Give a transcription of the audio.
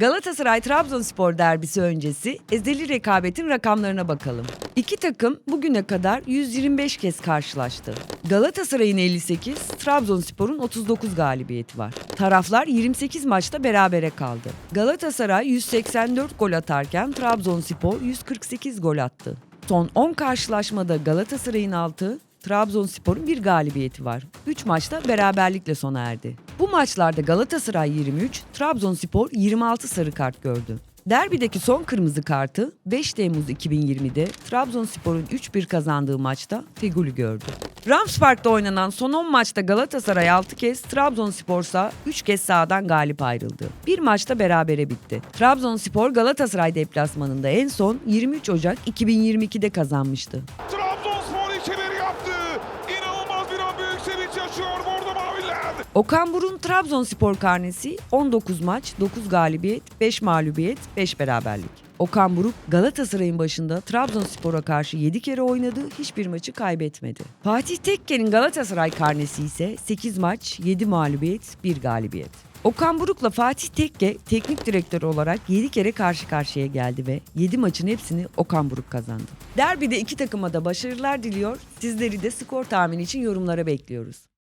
Galatasaray-Trabzonspor derbisi öncesi ezeli rekabetin rakamlarına bakalım. İki takım bugüne kadar 125 kez karşılaştı. Galatasaray'ın 58, Trabzonspor'un 39 galibiyeti var. Taraflar 28 maçta berabere kaldı. Galatasaray 184 gol atarken Trabzonspor 148 gol attı. Son 10 karşılaşmada Galatasaray'ın 6, Trabzonspor'un bir galibiyeti var. 3 maçta beraberlikle sona erdi. Bu maçlarda Galatasaray 23, Trabzonspor 26 sarı kart gördü. Derbideki son kırmızı kartı 5 Temmuz 2020'de Trabzonspor'un 3-1 kazandığı maçta Feguli gördü. Ramspark'ta oynanan son 10 maçta Galatasaray 6 kez, Trabzonspor ise 3 kez sahadan galip ayrıldı. Bir maçta berabere bitti. Trabzonspor Galatasaray deplasmanında en son 23 Ocak 2022'de kazanmıştı. Okan Burun Trabzonspor karnesi 19 maç, 9 galibiyet, 5 mağlubiyet, 5 beraberlik. Okan Buruk Galatasaray'ın başında Trabzonspor'a karşı 7 kere oynadı, hiçbir maçı kaybetmedi. Fatih Tekke'nin Galatasaray karnesi ise 8 maç, 7 mağlubiyet, 1 galibiyet. Okan Buruk'la Fatih Tekke teknik direktör olarak 7 kere karşı karşıya geldi ve 7 maçın hepsini Okan Buruk kazandı. Derbide iki takıma da başarılar diliyor. Sizleri de skor tahmini için yorumlara bekliyoruz.